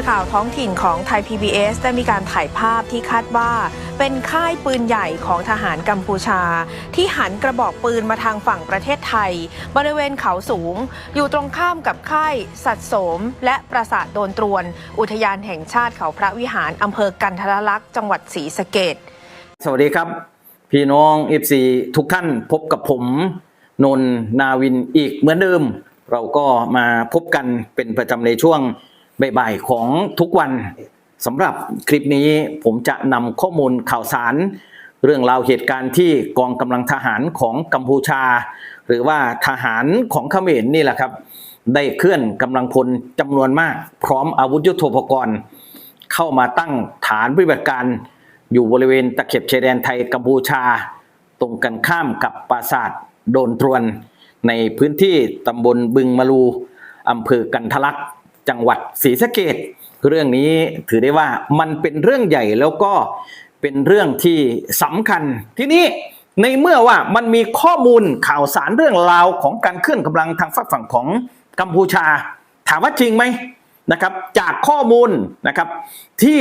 สื่อข่าวท้องถิ่นของไทย PBS ได้มีการถ่ายภาพที่คาดว่า เป็นค่ายปืนใหญ่ของทหารกัมพูชา ที่หันกระบอกปืนมาทางฝั่งประเทศไทย บริเวณเขาสูง อยู่ตรงข้ามกับค่ายสัตโสม และปราสาทโดนตรวน อุทยานแห่งชาติเขาพระวิหารอำเภอกันทรลักษณ์จังหวัดศรีสะเกดสวัสดีครับ พี่น้องเอฟซีทุกท่านพบกับผมนนนาวินอีกเหมือนเดิม เราก็มาพบกันเป็นประจำในช่วง บ่ายๆของทุกวันสำหรับคลิปนี้ผมจะนำข้อมูลข่าวสาร เรื่องราวเหตุการณ์ที่กองกำลังทหารของกัมพูชา หรือว่าทหารของเขมรนี่แหละครับ ได้เคลื่อนกำลังพลจำนวนมาก พร้อมอาวุธยุโทโธปกรณ์ เข้ามาตั้งฐานปฏิบัติการ อยู่บริเวณตะเข็บชายแดนไทยกัมพูชา ตรงกันข้ามกับปราสาทโดนตรวน ในพื้นที่ตำบลบึงมะลูอำเภอกันทะลัก จังหวัดศรีสะเกดเรื่องนี้ถือได้ว่ามันเป็นเรื่องใหญ่แล้วก็เป็นเรื่องที่สำคัญทีนี้ในเมื่อว่ามันมีข้อมูลข่าวสารเรื่องราวของการเคลื่อนกำลังทางฝั่งฝั่งของกัมพูชา ถามว่าจริงไหมนะครับ จากข้อมูลนะครับที่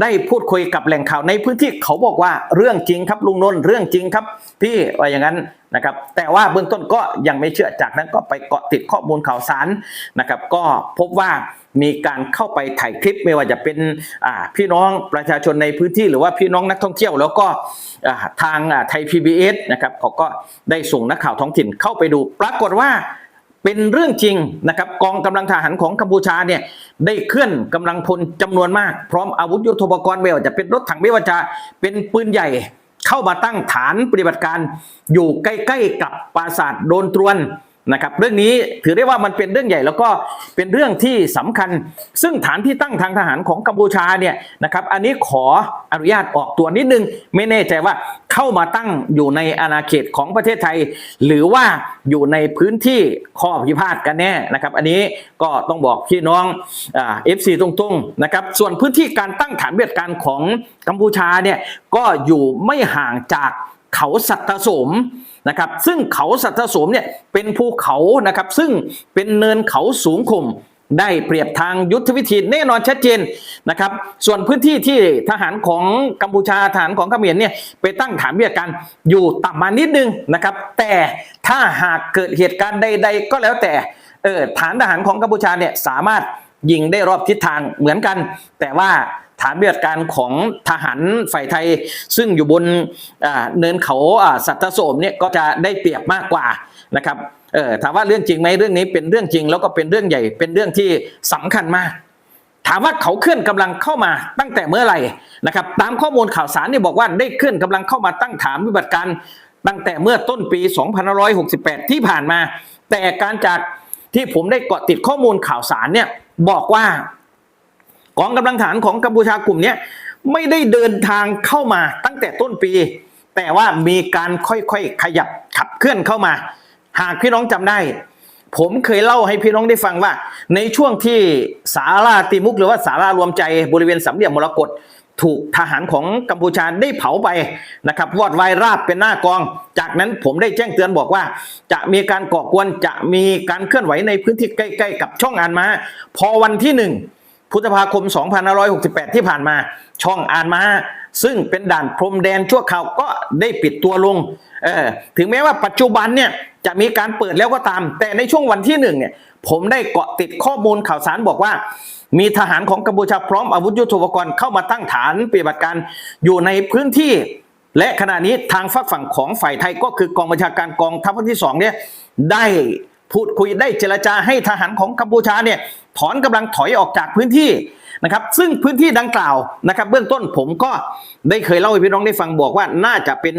ได้พูดคุยกับแหล่งข่าวในพื้นที่เขาบอกว่าเรื่องจริงครับลุงนนท์เรื่องจริงครับ พี่ว่าอย่างนั้นนะครับ แต่ว่าเบื้องต้นก็ยังไม่เชื่อจากนั้นก็ไปเกาะติดข้อมูลข่าวสารนะครับ ก็พบว่ามีการเข้าไปถ่ายคลิปไม่ว่าจะเป็นพี่น้องประชาชนในพื้นที่หรือว่าพี่น้องนักท่องเที่ยว แล้วก็ทางอ่าไทย PBS นะครับเขาก็ได้ส่งนักข่าวท้องถิ่นเข้าไปดู ปรากฏว่า เป็นเรื่องจริงนะครับกองกำลังทหารของกัมพูชาเนี่ยได้เคลื่อนกำลังพลจำนวนมาก พร้อมอาวุธยุทโธปกรณ์ไม่ว่าจะเป็นรถถังไม่ว่าจะเป็นปืนใหญ่เข้ามาตั้งฐานปฏิบัติการ อยู่ใกล้ๆกับปราสาทโดนตรวน นะครับเรื่องนี้ถือได้ว่ามันเป็นเรื่องใหญ่แล้วก็เป็นเรื่องที่สำคัญ ซึ่งฐานที่ตั้งทางทหารของกัมพูชาเนี่ยนะครับอันนี้ขออนุญาตออกตัวนิดนึง ไม่แน่ใจว่าเข้ามาตั้งอยู่ในอาณาเขตของประเทศไทย หรือว่าอยู่ในพื้นที่ข้อพิพาทกันแน่นะครับ อันนี้ก็ต้องบอกพี่น้องเอฟซีตรงๆนะครับส่วนพื้นที่การตั้งฐานปฏิบัติการของกัมพูชาเนี่ยก็อยู่ไม่ห่างจากเขาสัตตสม นะครับซึ่งเขาสัตตสมเนี่ยเป็นภูเขานะครับซึ่งเป็นเนินเขาสูงข่มได้เปรียบทางยุทธวิธีแน่นอนชัดเจนนะครับ ส่วนพื้นที่ที่ทหารของกัมพูชาทหารของเขมรเนี่ยไปตั้งฐานวิทยการอยู่ต่ำมานิดนึงนะครับ แต่ถ้าหากเกิดเหตุการณ์ใด ๆ ก็แล้วแต่เออฐานทหารของกัมพูชาเนี่ยสามารถยิงได้รอบทิศทางเหมือนกัน แต่ว่า ฐานปฏิบัติการของทหารฝ่ายไทย ซึ่งอยู่บนเนินเขาสัตตโสมเนี่ยก็จะได้เปรียบมากกว่านะครับเออถามว่าเรื่องจริงไหมเรื่องนี้เป็นเรื่องจริง แล้วก็เป็นเรื่องใหญ่เป็นเรื่องที่สำคัญมากถามว่าเขาเคลื่อนกำลังเข้ามาตั้งแต่เมื่อไหร่นะครับตามข้อมูลข่าวสารเนี่ยบอกว่าได้เคลื่อนกำลังเข้ามาตั้งฐานปฏิบัติการตั้งแต่เมื่อต้นปี 2568 ที่ผ่านมา แต่การจากที่ผมได้เกาะติดข้อมูลข่าวสารเนี่ยบอกว่า กองกำลังฐานของกัมพูชากลุ่มนี้ไม่ได้เดินทางเข้ามาตั้งแต่ต้นปี แต่ว่ามีการค่อยๆขยับขับเคลื่อนเข้ามา หากพี่น้องจำได้ ผมเคยเล่าให้พี่น้องได้ฟังว่า ในช่วงที่สาราติมุกหรือว่าสารารวมใจบริเวณสามเหลี่ยมมรกตถูกทหารของกัมพูชาได้เผาไปนะครับวอดวายราบเป็นหน้ากอง จากนั้นผมได้แจ้งเตือนบอกว่า จะมีการก่อกวนจะมีการเคลื่อนไหวในพื้นที่ใกล้ ๆ กับช่องอ่านมา พอวันที่หนึ่ง พฤษภาคม 2568 ที่ผ่านมาช่องอ่านมา ซึ่งเป็นด่านพรมแดนชั่วคราวก็ได้ปิดตัวลงเออถึงแม้ว่าปัจจุบันเนี่ยจะมีการเปิดแล้วก็ตาม แต่ในช่วงวันที่หนึ่งเนี่ยผมได้เกาะติดข้อมูลข่าวสารบอกว่า มีทหารของกัมพูชาพร้อมอาวุธยุทโธปกรณ์เข้ามาตั้งฐานปฏิบัติการอยู่ในพื้นที่ และขณะนี้ทางฝักฝั่งของฝ่ายไทยก็คือกองบัญชาการกองทัพภาคที่สองเนี่ยได้ พูดคุยได้เจรจาให้ทหารของกัมพูชาเนี่ยถอนกำลังถอยออกจากพื้นที่นะครับ ซึ่งพื้นที่ดังกล่าวนะครับ เบื้องต้นผมก็ได้เคยเล่าให้พี่น้องได้ฟังบอกว่าน่าจะเป็น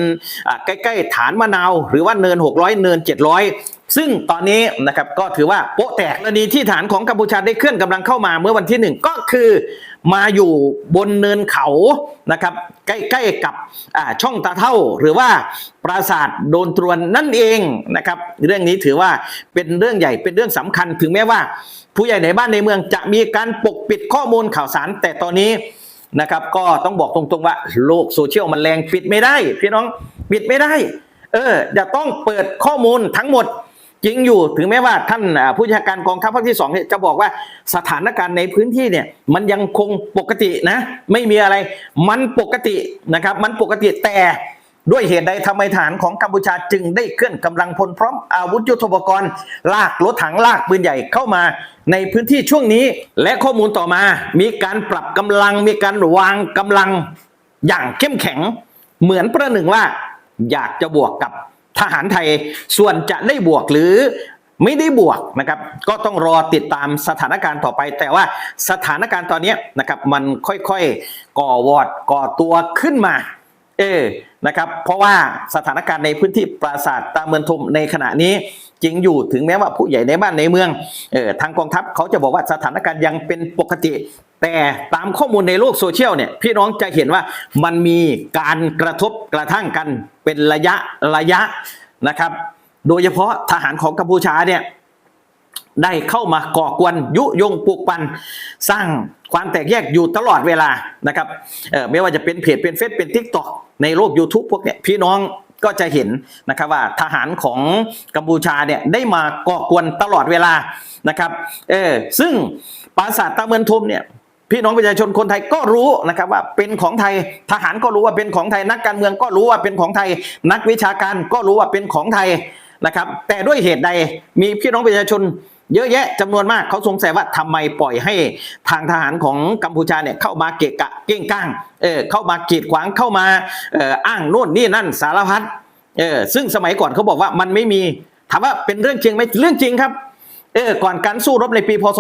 ใกล้ๆฐานมะนาว หรือว่าเนิน 600 เนิน 700 ซึ่งตอนนี้นะครับก็ถือว่าโป๊ะแตกกรณีที่ฐานของกัมพูชาได้เคลื่อนกำลังเข้ามาเมื่อวันที่หนึ่งก็คือมาอยู่บนเนินเขานะครับใกล้ๆกับช่องตาเท่า หรือว่าปราสาทโดนตรวนนั่นเองนะครับเรื่องนี้ถือว่าเป็นเรื่องใหญ่เป็นเรื่องสำคัญถึงแม้ว่า ผู้ใหญ่ในบ้านในเมืองจะมีการปกปิดข้อมูลข่าวสาร แต่ตอนนี้นะครับก็ต้องบอกตรงๆว่าโลกโซเชียลมันแรงปิดไม่ได้ พี่น้องปิดไม่ได้เออจะต้องเปิดข้อมูลทั้งหมด จริงอยู่ถึงแม้ว่าท่านผู้บัญชาการกองทัพภาคที่สองจะบอกว่าสถานการณ์ในพื้นที่เนี่ยมันยังคงปกตินะ ไม่มีอะไรมันปกตินะครับ มันปกติแต่ด้วยเหตุใดทำไมฐานของกัมพูชาจึงได้เคลื่อนกำลังพลพร้อมอาวุธยุทโธปกรณ์ ลากรถถังลากปืนใหญ่เข้ามา ในพื้นที่ช่วงนี้ และข้อมูลต่อมา มีการปรับกำลังมีการวางกำลังอย่างเข้มแข็ง เหมือนประหนึ่งว่า อยากจะบวกกับ ทหารไทยส่วนจะได้บวกหรือไม่ได้บวกนะครับก็ต้องรอติดตามสถานการณ์ต่อไป แต่ว่าสถานการณ์ตอนนี้นะครับมันค่อยๆก่อวอดก่อตัวขึ้นมา เออนะครับเพราะว่าสถานการณ์ในพื้นที่ปราสาทตาเมืองทมในขณะนี้จริงอยู่ถึงแม้ว่าผู้ใหญ่ในบ้านในเมืองเออทางกองทัพเขาจะบอกว่าสถานการณ์ยังเป็นปกติ แต่ตามข้อมูลในโลกโซเชียลเนี่ยพี่น้องจะเห็นว่ามันมีการกระทบกระทั่งกันเป็นระยะระยะนะครับ โดยเฉพาะทหารของกัมพูชาเนี่ย ได้เข้ามาก่อกวนยุยงปลุกปั่นสร้างความแตกแยกอยู่ตลอดเวลานะครับไม่ว่าจะเป็นเพจเป็นเฟซเป็นทิกตอกในโลก YouTube พวกเนี้ยพี่น้องก็จะเห็นนะครับว่าทหารของกัมพูชาเนี่ยได้มาก่อกวนตลอดเวลานะครับเออซึ่งปราสาทตาเมืองทมเนี่ยพี่น้องประชาชนคนไทยก็รู้นะครับว่าเป็นของไทยทหารก็รู้ว่าเป็นของไทยนักการเมืองก็รู้ว่าเป็นของไทย นักวิชาการก็รู้ว่าเป็นของไทยนะครับ แต่ด้วยเหตุใดมีพี่น้องประชาชน เยอะแยะจำนวนมากเขาสงสัยว่าทำไมปล่อยให้ทางทหารของกัมพูชาเนี่ยเข้ามาเกะกะเก้งก้างเออเข้ามากีดขวางเข้ามาเอออ้างโน่นนี่นั่นสารพัดเออซึ่งสมัยก่อนเขาบอกว่ามันไม่มีถามว่าเป็นเรื่องจริงไหมเรื่องจริงครับเออก่อนการสู้รบในปีพศ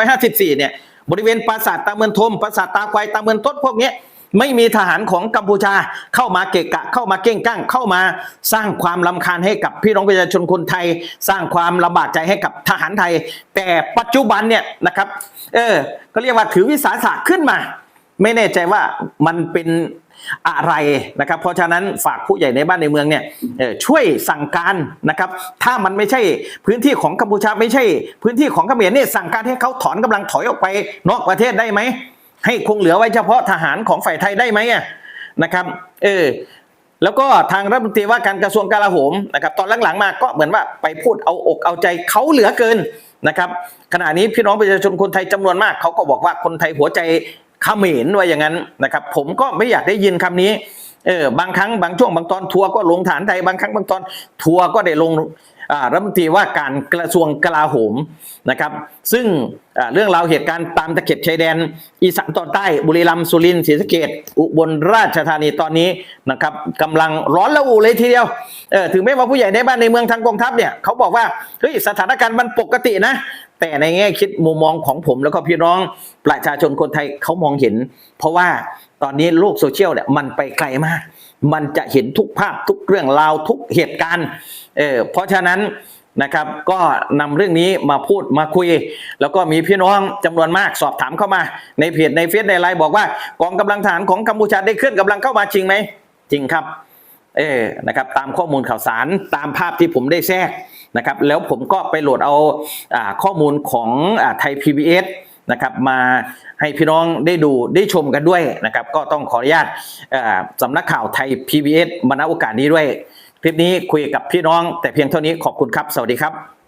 2554 เนี่ยบริเวณปราสาทตาเมือนทมปราสาทตาควายตาเมือนต้นพวกเนี้ย ไม่มีทหารของกัมพูชาเข้ามาเกะกะ เข้ามาเก้งก้าง เข้ามาสร้างความลำคาญให้กับพี่น้องประชาชนคนไทย สร้างความลำบากใจให้กับทหารไทย แต่ปัจจุบันเนี่ยนะครับ เออก็เรียกว่าถือวิสาสะขึ้นมา ไม่แน่ใจว่ามันเป็นอะไรนะครับ เพราะฉะนั้นฝากผู้ใหญ่ในบ้านในเมืองเนี่ยช่วยสั่งการนะครับ ถ้ามันไม่ใช่พื้นที่ของกัมพูชาไม่ใช่ พื้นที่ของเขมรเนี่ยสั่งการให้เขาถอนกำลังถอยออกไปนอกประเทศได้ไหม ให้คงเหลือไว้เฉพาะทหารของฝ่ายไทยได้ไหมอะนะครับ เออแล้วก็ทางรัฐมนตรีว่าการกระทรวงกลาโหมนะครับตอนหลังๆมาก็เหมือนว่าไปพูดเอาอกเอาใจเขาเหลือเกินนะครับ ขณะนี้พี่น้องประชาชนคนไทยจำนวนมากเขาก็บอกว่าคนไทยหัวใจขมรว่าอย่างนั้นนะครับ ผมก็ไม่อยากได้ยินคำนี้เออบางครั้งบางช่วงบางตอนทัวร์ก็ลงฐานไทยบางครั้งบางตอนทัวร์ก็ได้ลง รัฐมนตรีว่าการกระทรวงกลาโหมนะครับซึ่งเรื่องราวเหตุการณ์ตามตะเข็บชายแดน อีสานตอนใต้บุรีรัมย์สุรินทร์ศรีสะเกดอุบลราชธานีตอนนี้นะครับกำลังร้อนระอุเลยทีเดียวเออถึงแม้ว่าผู้ใหญ่ในบ้านในเมืองทางกองทัพเนี่ยเขาบอกว่าเฮ้ยสถานการณ์มันปกตินะ แต่ในแง่คิดมุมมองของผมแล้วก็พี่น้องประชาชนคนไทยเขามองเห็น เพราะว่าตอนนี้โลกโซเชียลเนี่ยมันไปไกลมาก มันจะเห็นทุกภาพทุกเรื่องราวทุกเหตุการณ์เออเพราะฉะนั้นนะครับก็นำเรื่องนี้มาพูดมาคุย แล้วก็มีพี่น้องจำนวนมากสอบถามเข้ามา ในเพจในเฟซในไลน์บอกว่ากองกำลังทหารของกัมพูชาได้เคลื่อนกำลังเข้ามาจริงไหมจริงครับเออนะครับตามข้อมูลข่าวสารตามภาพที่ผมได้แทรกนะครับแล้วผมก็ไปโหลดเอาอข้อมูลของอไทย PBS นะครับมาให้พี่น้องได้ดูได้ชมกันด้วยนะครับ ก็ต้องขออนุญาตสำนักข่าวไทย PBS มาณโอกาสนี้ด้วย คลิปนี้คุยกับพี่น้องแต่เพียงเท่านี้ขอบคุณครับ สวัสดีครับ